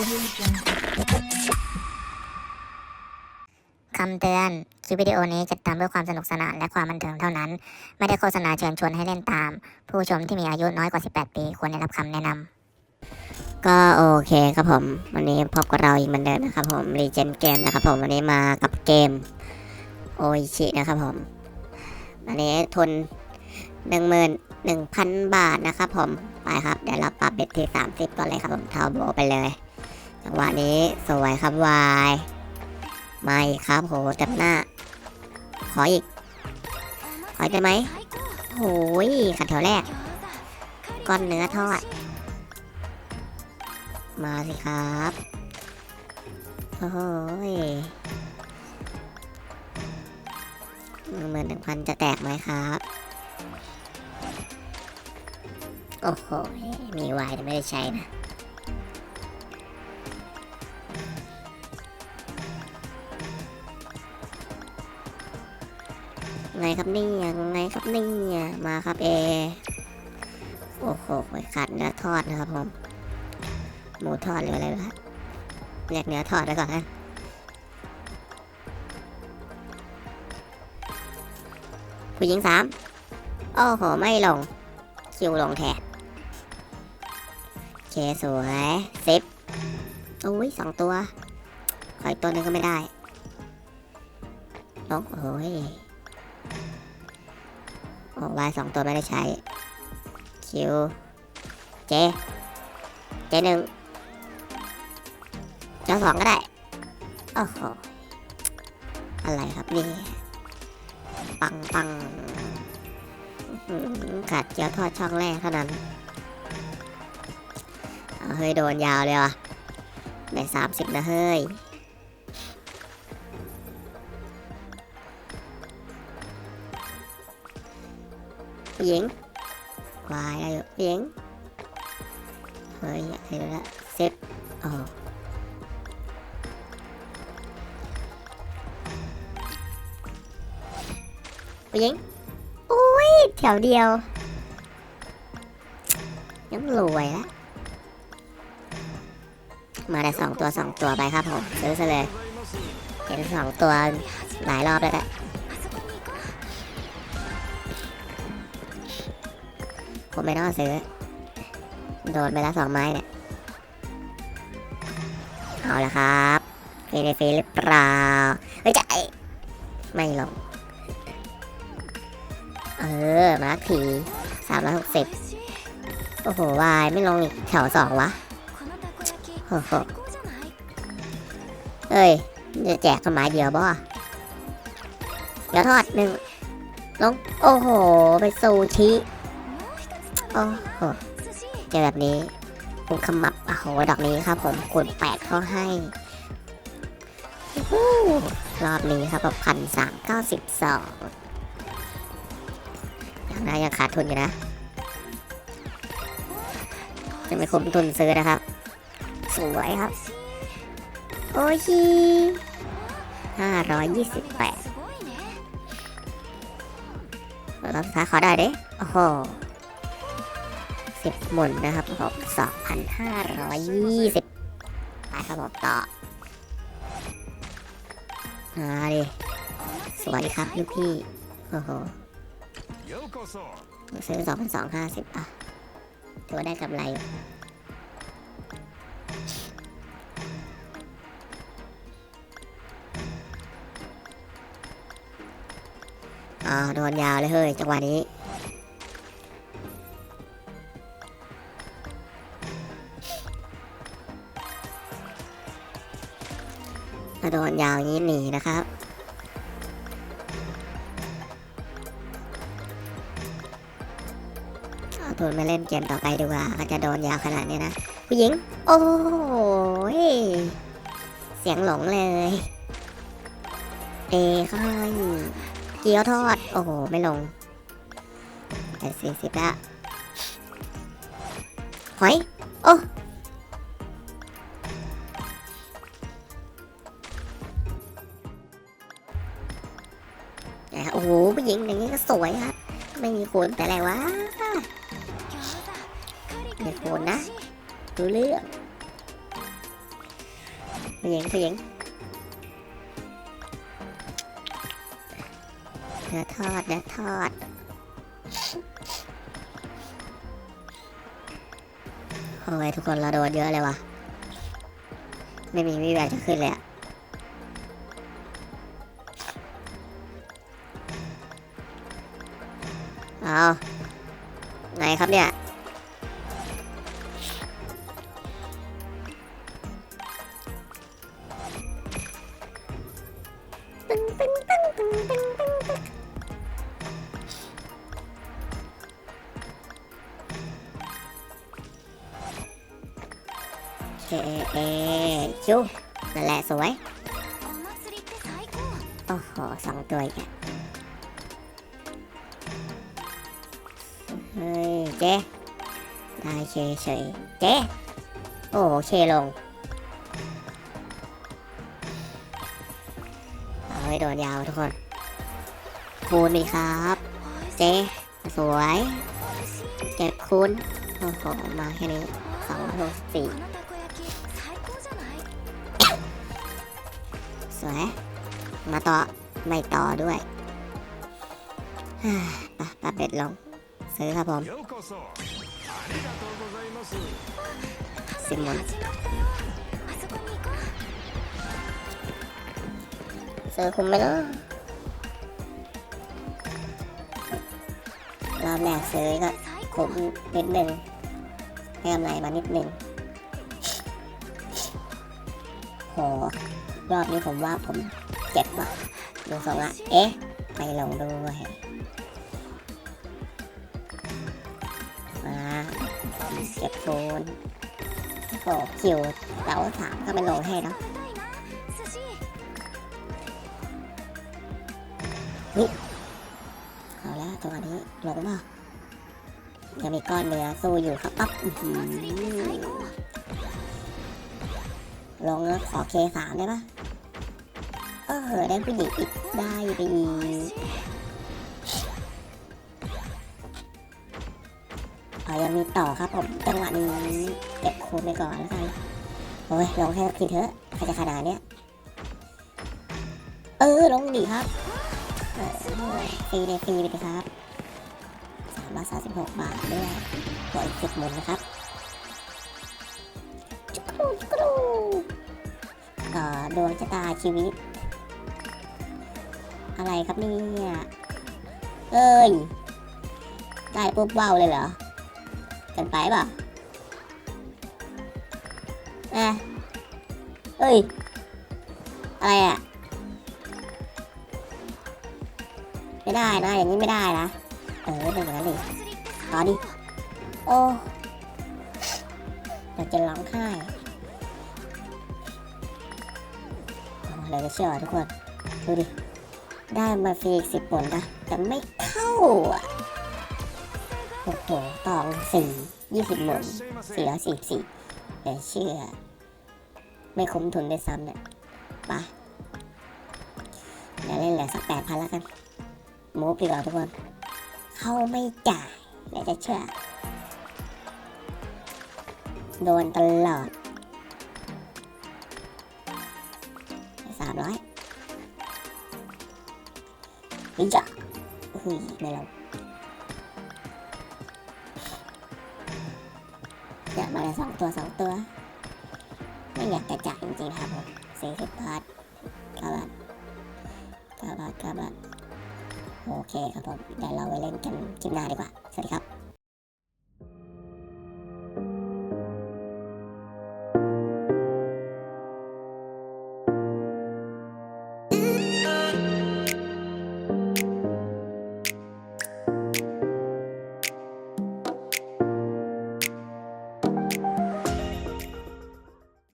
คำเตือน คลิปวิดีโอนี้จัดทำเพื่อความสนุกสนานและความบันเทิงเท่านั้น ไม่ได้โฆษณาเชิญชวนให้เล่นตาม ผู้ชมที่มีอายุน้อยกว่า 18 ปี ควรได้รับคำแนะนำ ก็โอเคครับผม วันนี้พบกับเราอีกเหมือนเดิมนะครับผมรีเจนเกมนะครับผม วันนี้มากับเกมโอชินะครับผม อันนี้ทุนหนึ่งหมื่นหนึ่งพันบาทนะครับผม ไปครับ เดี๋ยวเราปรับเบ็ดที่30ก่อนเลยครับผมเทาโบไปเลย จังหวะนี้สวยครับวายมาอีกครับโหเต็มหน้า ขออีก ขออีกได้ไหมโอ้ยขัดแถวแรก ก้อนเนื้อทอด มาสิครับโอ้โหหนึ่งหมื่นหนึ่งพันจะแตกไหมครับ โอ้โห มีวายแต่ไม่ได้ใช้นะ ไงครับนี่ยไงครับนี่มาครับเอโอ้โหขาดเนื้อทอดนะครับผมหมูทอดหรืออะไรวะเรียกเนื้อทอดไว้ก่อนนะผู้หญิงสามโอ้โห ไม่ลง คิวลงแทนเคสวยสิบอุ้ยสองตัว ขออีกตัวหนึงก็ไม่ได้ลงโอ้ยโอ้ วายสองตัวไม่ได้ใช้ คิว เจ เจหนึ่งเจ้าสองก็ได้ โอ้โห อะไรครับนี่ ปังปังอื้อหือกัดเจียวทอดช่องแรกเท่านั้นเอาเฮ้ยโดนยาวเลยว่ะได้สามสิบนะเฮ้ย ผู้หญิงวายอะไรอยู่ผู้หญิงเฮ้ยอะไรอยู่ละเซ็ตโอ้ผู้หญิงอุ้ยแถวเดียวยังรวยละมาได้สองตัวสองตัวไปครับผมซื้อซะเลยเห็นสองตัวหลายรอบแล้วแหละ ผมไม่ต้องซื้อ โดนไปแล้วสองไม้เนี่ย เอาละครับฟรเฟรหรือเปล่าเฮ้ยจะไอ้ไม่ลง เออ มาร์คผีสามร้อยหกสิบโอ้โห วาย ไม่ลงอีกแถวสองวะโอ้โหเอ้ย จะแจกต้นไม้เดียวบ่เดี๋ยวทอดหนึ่งลง โอ้โห ไปซูชิ โอ้โห เจอแบบนี้คุณขมับโอ้โห ดอกนี้ครับผมคูณแปดเขาให้ รอบนี้ครับแบบพันสามเก้าสิบสองยังนะยังขาดทุนอยู่นะ จะไม่คุ้มทุนซื้อนะครับ สวยครับ โอ้ชีห้าร้อยยี่สิบแปดรอบสุดท้ายขอได้ด้โอ้โห 10หมุนนะครับผม2,520ไปครับผมต่อมาดิสวัสดีครับลูกพี่โอ้โหซื้อ2,250อะถือว่าได้กำไรอ่าโดนยาวเลยเฮ้ยจังหวะนี้ ถ้าโดนยาวงนี้หนีนะครับเอาทุนมาเล่นเกมต่อไปดีกว่าก็จะโดนยาวขนาดนี้นะผู้หญิง โอ้ยเสียงหลงเลย เอค่อยเกี๊ยวทอด โอ้โห ไม่ลงแต่สี่สิบละหอย โอ้ สวยครับ ไม่มีโขนแต่อะไรวะมีขนนะดูเรื่องผู้หญิงผู้หญิงเนื้อทอดเนื้อทอดโอ้ยทุกคนเราโดนเยอะเลยวะไม่มีวี่แววจะขึ้นเลย เอาไงครับเนี่ยเคเอจุ๊บนั่นแหละสวย โอ้โหสองตัวอีก เจ๊ได้เฉยเฉยเจ๊โอ้เคลงเฮ้ยโดนยาวทุกคนคูณอีกครับ เจ๊สวยเก็บคูณโอ้โหมาแค่นี้สองหกสี่สวย มาต่อ ไม่ต่อด้วยปะปะเป็ดลง ซื้อครับผมซิมอนซื้อคุมไหมเนาะรอบแรกเซื้อก็คุมนิดนึงให้กำไรมานิดนึงโหรอบนี้ผมว่าผมเจ็บว่ะดูสองละเอ๊ะ ไปลงด้วย อ่าเสียบโฟนโอ้คิวเดาสามก็ไปลงให้เนาะนี่เอาแล้วจังหวะนี้ลงป่ะยังมีก้อนเนื้อสู้อยู่ครับปั๊บลงแล้วขอเคสามได้ปะเออได้ผู้หญิงอีกได้ไปอีก อยังมีต่อครับผมจังหวะนี้เก็บคูณไปก่อนแล้วกันโอ้ยลงให้สักทีเถอะใครจะขนาดเนี้ยเออลงดีครับฟรีเลยฟรีไปเลยครับสามร้อยสามสิบหกบาทด้วยบวกอีกสิบหมื่นนะครับจุกรูจุกรูต่อดวงชะตาชีวิต อะไรครับเนี่ยเอ้ยได้ปุ๊บเบ้าเลยเหรอ กินไปเปล่าอะเอ้ย อะไรอะ ไม่ได้นะ อย่างนี้ไม่ได้นะ เออเป็นแบบนั้นเลยต่อดิ โอ้เราจะร้องไห้เลยจะเชื่อทุกคน ดูดิ ได้มาฟรีสิบผลนะ แต่ไม่เข้าอะ โอเขีตองสี่ยี่สิบหมื่นสี่ร้อยสี่สี่แต่เชื่อ ไม่คุ้มทุนด้วยซ้ำเนี่ยปะเดี๋วเล่นเหลือสักแปดพันแล้วกันโมูฟดีกว่าทุกคน เข้าไม่จ่ายเดี๋จะเชื่อ โดนตลอดสามร้อยวิจาอุ้ยไม่ลง เกือบมาเลยสองตัวสองตัว ไม่อยากจะจ่ายจริงๆครับผมสี่สิบบาทเก้าบาทเก้าบาทเก้าบาทโอเคครับผมเดี๋ยวเราไปเล่นกันคลิปหน้าดีกว่า สวัสดีครับ